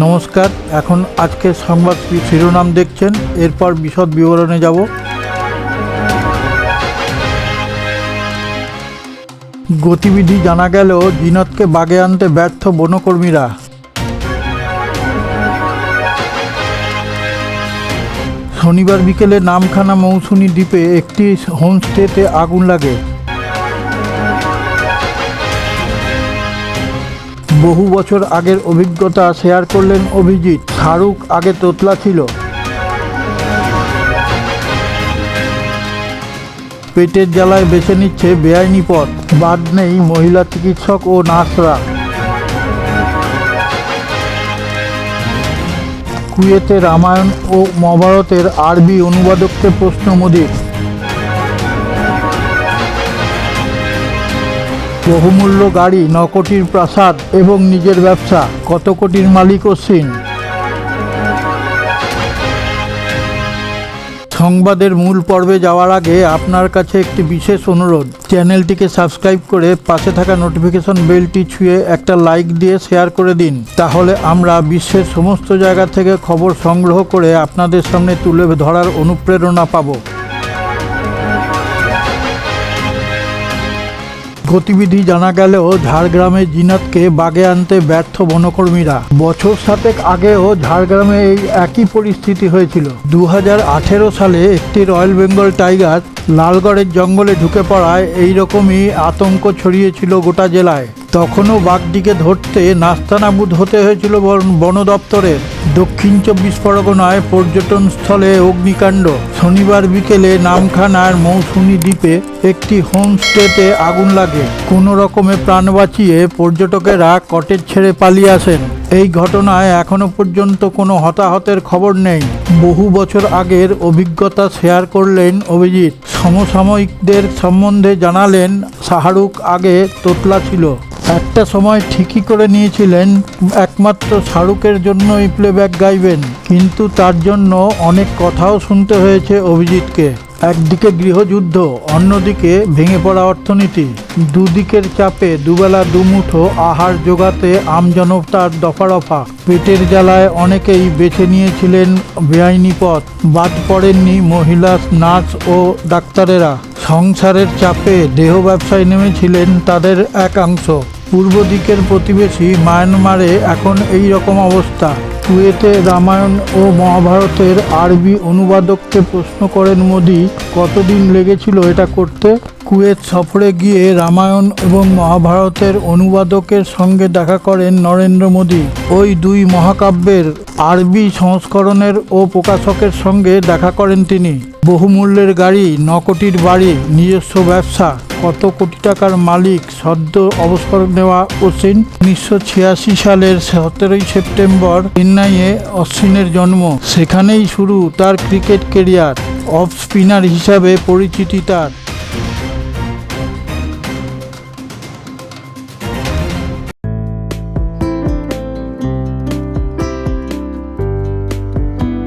নমস্কার, এখন আজকে সংবাদ শিরোনাম দেখছেন? এরপর বিশদ বিবরণে যাব। গতিবিধি জানা গেল জিনতকে বাগে আনতে ব্যর্থ বনকর্মীরা। শনিবার বিকেলে নামখানা মৌসুমী দ্বীপে একটি হোমস্টেতে আগুন লাগে। বহু বছর আগের অভিজ্ঞতা শেয়ার করলেন অভিজিৎ। শাহরুখ আগে তোতলা ছিল। পেটের জ্বালায় বেছে নিচ্ছে বেআইনি পথ। বাদ নেই মহিলা চিকিৎসক ও নার্সরা। কুয়েতে রামায়ণ ও মহাভারতের আরবি অনুবাদককে প্রশ্ন মোদীর। বহুমূল্য গাড়ি ন কোটির প্রাসাদ এবং নিজের ব্যবসা। কত কোটির মালিক অশ্বিন? সংবাদের মূল পর্বে যাওয়ার আগে আপনার কাছে একটি বিশেষ অনুরোধ। চ্যানেলটিকে সাবস্ক্রাইব করে পাশে থাকা নোটিফিকেশন বেলটি ছুঁয়ে একটা লাইক দিয়ে শেয়ার করে দিন। তাহলে আমরা বিশ্বের সমস্ত জায়গা থেকে খবর সংগ্রহ করে আপনাদের সামনে তুলে ধরার অনুপ্রেরণা পাবো। গতিবিধি জানা গেলেও ঝাড়গ্রামে জিনাতকে বাগে আনতে ব্যর্থ বনকর্মীরা। বছর সাতেক আগেও ঝাড়গ্রামে এই একই পরিস্থিতি হয়েছিল। দু হাজার আঠেরো সালে একটি রয়্যাল বেঙ্গল টাইগার লালগড়ের জঙ্গলে ঢুকে পড়ায় এই রকমই আতঙ্ক ছড়িয়েছিল গোটা জেলায়। তখনও বাঘটিকে ধরতে নাস্তানাবুদ হতে হয়েছিল বন দপ্তরের দক্ষিণ চব্বিশ পরগনায় পর্যটন স্থলে অগ্নিকাণ্ড। শনিবার বিকেলে নামখানার মৌসুমী দ্বীপে একটি হোমস্টেতে আগুন লাগে। কোনো রকমে প্রাণ বাঁচিয়ে পর্যটকেরা কটেজ ছেড়ে পালিয়ে আসেন। এই ঘটনায় এখনও পর্যন্ত কোনো হতাহতের খবর নেই। বহু বছর আগের অভিজ্ঞতা শেয়ার করলেন অভিজিৎ। সমসাময়িকদের সম্বন্ধে জানালেন শাহরুখ আগে তোতলা ছিল। একটা সময় ঠিকই করে নিয়েছিলেন, একমাত্র শাহরুখের জন্যই প্লেব্যাক গাইবেন। কিন্তু তার জন্য অনেক কথাও শুনতে হয়েছে অভিজিৎকে। একদিকে গৃহযুদ্ধ, অন্যদিকে ভেঙে পড়া অর্থনীতি। দুদিকের চাপে দুবেলা দুমুঠো আহার জোগাতে আমজনতার দফা রফা পেটের জ্বালায় অনেকেই বেছে নিয়েছিলেন বেআইনি পথ। বাদ পড়েননি মহিলা, নার্স ও ডাক্তারেরা। সংসারের চাপে দেহ ব্যবসায় নেমেছিলেন তাদের একাংশ। পূর্ব দিকের প্রতিবেশী মায়ানমারে এখন এই রকম অবস্থা। কুয়েতে রামায়ণ ও মহাভারতের আরবি অনুবাদককে প্রশ্ন করেন মোদি, কতদিন লেগেছিল এটা করতে? কুয়েত সফরে গিয়ে রামায়ণ এবং মহাভারতের অনুবাদকের সঙ্গে দেখা করেন নরেন্দ্র মোদি। ওই দুই মহাকাব্যের আরবি সংস্করণের ও প্রকাশকের সঙ্গে দেখা করেন তিনি। বহুমূল্যের গাড়ি ন কোটির বাড়ি, নিজস্ব ব্যবসা, কত কোটি টাকার মালিক, সদ্য অবসর নেওয়া অশ্বিন উনিশশো ছিয়াশি সালের সতেরোই সেপ্টেম্বর চেন্নাইয়ে অশ্বিনের জন্ম। সেখানেই শুরু তার ক্রিকেট কেরিয়ার অফ স্পিনার হিসাবে পরিচিতি তার।